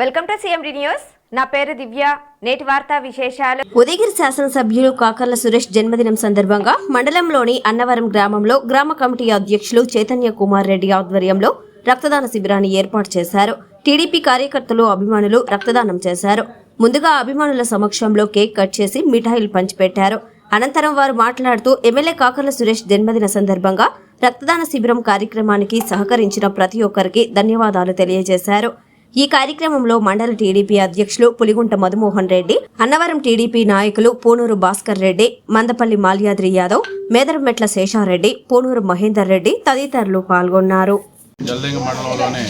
Welcome to CMD news. నా పేరు దివ్య. నేటి వార్తా విశేషాలు. ఉదయగిరి శాసనసభ్యులు కాకర్ల సురేష్ జన్మదినం సందర్భంగా మండలంలోని అన్నవరం గ్రామంలో గ్రామ కమిటీ అధ్యక్షులు చైతన్య కుమార్ రెడ్డి ఆధ్వర్యంలో రక్తదాన శిబిరాన్ని ఏర్పాటు చేశారు. టీడీపీ కార్యకర్తలు అభిమానులు రక్తదానం చేశారు. ముందుగా అభిమానుల సమక్షంలో కేక్ కట్ చేసి మిఠాయిలు పంచిపెట్టారు. అనంతరం వారు మాట్లాడుతూ ఎమ్మెల్యే కాకర్ల సురేష్ జన్మదిన సందర్భంగా రక్తదాన శిబిరం కార్యక్రమానికి సహకరించిన ప్రతి ఒక్కరికి ధన్యవాదాలు తెలియజేశారు. ఈ కార్యక్రమంలో మండల టీడీపీ అధ్యక్షులు పులిగుంట మధుమోహన్ రెడ్డి అన్నవరం టీడీపీ నాయకులు పూనూరు భాస్కర్ రెడ్డి మందపల్లి మాల్యాద్రి యాదవ్ మేదరమెట్ల శేషారెడ్డి పూనూరు మహేందర్ రెడ్డి తదితరులు పాల్గొన్నారు. జల్లింగ మండలంలోని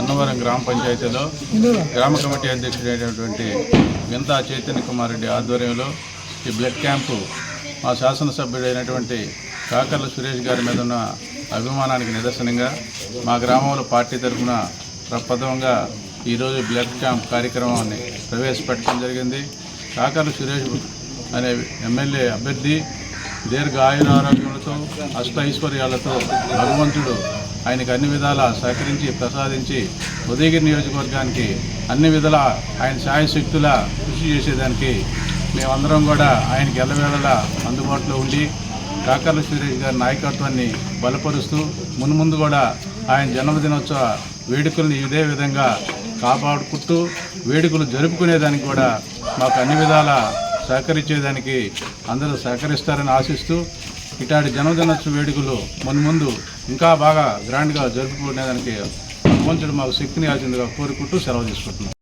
అన్నవరం గ్రామ పంచాయతీలో గ్రామ కమిటీ అధ్యక్షుడైనటువంటి వింతా చైతన్య కుమార్ రెడ్డి ఆధ్వర్యంలో ఈ బ్లడ్ క్యాంపు మా శాసనసభ్యుడైనటువంటి కాకర్ల సురేష్ గారి మీద ఉన్న అభిమానానికి నిదర్శనంగా మా గ్రామంలో పార్టీ తరఫున ప్రప్రథమంగా ఈరోజు బ్లడ్ క్యాంప్ కార్యక్రమాన్ని ప్రవేశపెట్టడం జరిగింది. కాకర్ల సురేష్ అనే ఎమ్మెల్యే అభ్యర్థి దీర్ఘ ఆయురారోగ్యములతో అష్ట ఐశ్వర్యాలతో భగవంతుడు ఆయనకు అన్ని విధాలా సహకరించి ప్రసాదించి ఉదయగిరి నియోజకవర్గానికి అన్ని విధాల ఆయన సాయశక్తుల కృషి చేసేదానికి మేమందరం కూడా ఆయనకి ఎల్లవేళలా అందుబాటులో ఉండి కాకర్ల సురేష్ గారి నాయకత్వాన్ని బలపరుస్తూ మున్ముందు కూడా ఆయన జన్మదినోత్సవ వేడుకలను ఇదే విధంగా కాపాడుకుంటూ వేడుకలు జరుపుకునేదానికి కూడా మాకు అన్ని విధాల సహకరించేదానికి అందరూ సహకరిస్తారని ఆశిస్తూ ఇటాడి జన్మదినోత్సవ వేడుకలు ముందు ఇంకా బాగా గ్రాండ్గా జరుపుకునేదానికి భగవంతుడు మాకు శక్తిని ఆల్సిందిగా కోరుకుంటూ సెలవు తీసుకుంటున్నాం.